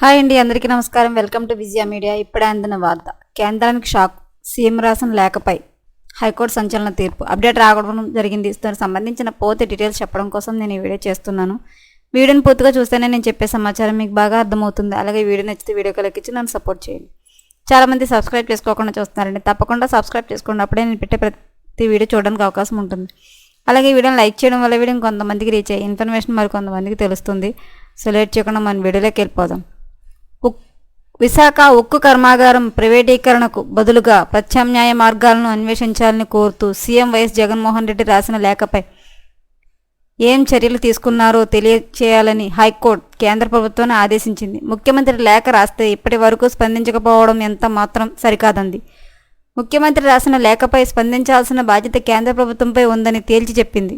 Hi అండి అందరికీ నమస్కారం. Welcome to Vijaya media. ఇప్పుడే అందిన వార్త. కేంద్రానికి షాక్. సీఎం రాసిన లేఖపై హైకోర్టు సంచలన తీర్పు. అప్డేట్ రావడం జరిగింది. దానికి సంబంధించిన పూర్తి డీటెయిల్స్ చెప్పడం కోసం నేను ఈ వీడియో చేస్తున్నాను. వీడియోని పూర్తిగా చూస్తేనే నేను చెప్పే సమాచారం మీకు బాగా అర్థమవుతుంది. అలాగే వీడియో నచ్చితే వీడియో కలిగించి నన్ను సపోర్ట్ చేయండి. చాలామంది సబ్స్క్రైబ్ చేసుకోకుండా చూస్తున్నారండి. తప్పకుండా సబ్స్క్రైబ్ చేసుకోండి. అప్పుడే నేను పెట్టే ప్రతి వీడియో చూడడానికి అవకాశం ఉంటుంది. అలాగే వీడియోని లైక్ చేయడం వల్ల వీడియో కొంతమందికి రీచ్ అయ్యి ఇన్ఫర్మేషన్ మరి కొంతమందికి తెలుస్తుంది. సో లేట్ చేయకుండా మన వీడియోలోకి వెళ్ళిపోదాం. విశాఖ ఉక్కు కర్మాగారం ప్రైవేటీకరణకు బదులుగా ప్రత్యామ్నాయ మార్గాలను అన్వేషించాలని కోరుతూ సీఎం వైఎస్ జగన్మోహన్ రెడ్డి రాసిన లేఖపై ఏం చర్యలు తీసుకున్నారో తెలియచేయాలని హైకోర్టు కేంద్ర ప్రభుత్వాన్ని ఆదేశించింది. ముఖ్యమంత్రి లేఖ రాస్తే ఇప్పటి వరకు స్పందించకపోవడం ఎంత మాత్రం సరికాదంది. ముఖ్యమంత్రి రాసిన లేఖపై స్పందించాల్సిన బాధ్యత కేంద్ర ప్రభుత్వంపై ఉందని తేల్చి చెప్పింది.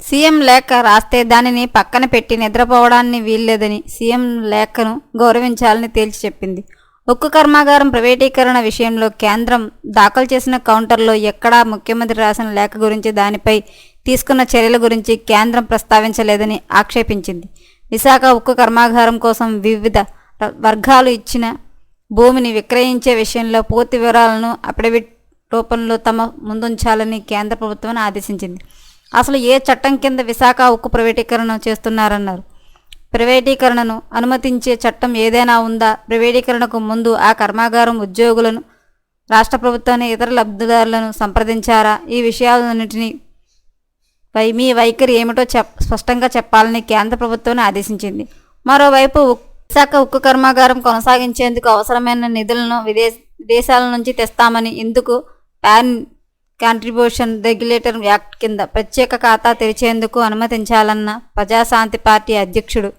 సీఎం లేఖ రాస్తే దానిని పక్కన పెట్టి నిద్రపోవడాన్ని వీల్లేదని సీఎం లేఖను గౌరవించాలని తేల్చి చెప్పింది. ఉక్కు కర్మాగారం ప్రైవేటీకరణ విషయంలో కేంద్రం దాఖలు చేసిన కౌంటర్లో ఎక్కడా ముఖ్యమంత్రి రాసిన లేఖ గురించి దానిపై తీసుకున్న చర్యల గురించి కేంద్రం ప్రస్తావించలేదని ఆక్షేపించింది. విశాఖ ఉక్కు కర్మాగారం కోసం వివిధ వర్గాలు ఇచ్చిన భూమిని విక్రయించే విషయంలో పూర్తి వివరాలను అఫిడవిట్ రూపంలో తమ ముందుంచాలని కేంద్ర ప్రభుత్వాన్ని ఆదేశించింది. అసలు ఏ చట్టం కింద విశాఖ ఉక్కు ప్రైవేటీకరణ చేస్తున్నారన్నారు. ప్రైవేటీకరణను అనుమతించే చట్టం ఏదైనా ఉందా? ప్రైవేటీకరణకు ముందు ఆ కర్మాగారం ఉద్యోగులను రాష్ట్ర ప్రభుత్వాన్ని ఇతర లబ్ధిదారులను సంప్రదించారా? ఈ విషయాలన్నింటినీ పై మీ వైఖరి ఏమిటో చెప్ స్పష్టంగా చెప్పాలని కేంద్ర ప్రభుత్వాన్ని ఆదేశించింది. మరోవైపు విశాఖ ఉక్కు కర్మాగారం కొనసాగించేందుకు అవసరమైన నిధులను విదేశ దేశాల నుంచి తెస్తామని ఇందుకు పాన్ కాంట్రిబ్యూషన్ రెగ్యులేటర్ యాక్ట్ కింద ప్రత్యేక ఖాతా తెరిచేందుకు అనుమతించాలన్న ప్రజాశాంతి పార్టీ అధ్యక్షుడు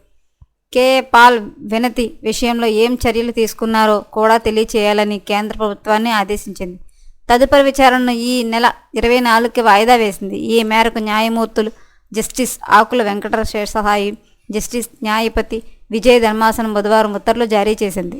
కే. పాల్ వినతి విషయంలో ఏం చర్యలు తీసుకున్నారో కూడా తెలియచేయాలని కేంద్ర ప్రభుత్వాన్ని ఆదేశించింది. తదుపరి విచారణను ఈ నెల ఇరవై నాలుగుకి వాయిదా వేసింది. ఈ మేరకు న్యాయమూర్తులు జస్టిస్ ఆకుల వెంకట శేషసాయి జస్టిస్ న్యాయపతి విజయ ధర్మాసనం బుధవారం ఉత్తర్వులు జారీ చేసింది.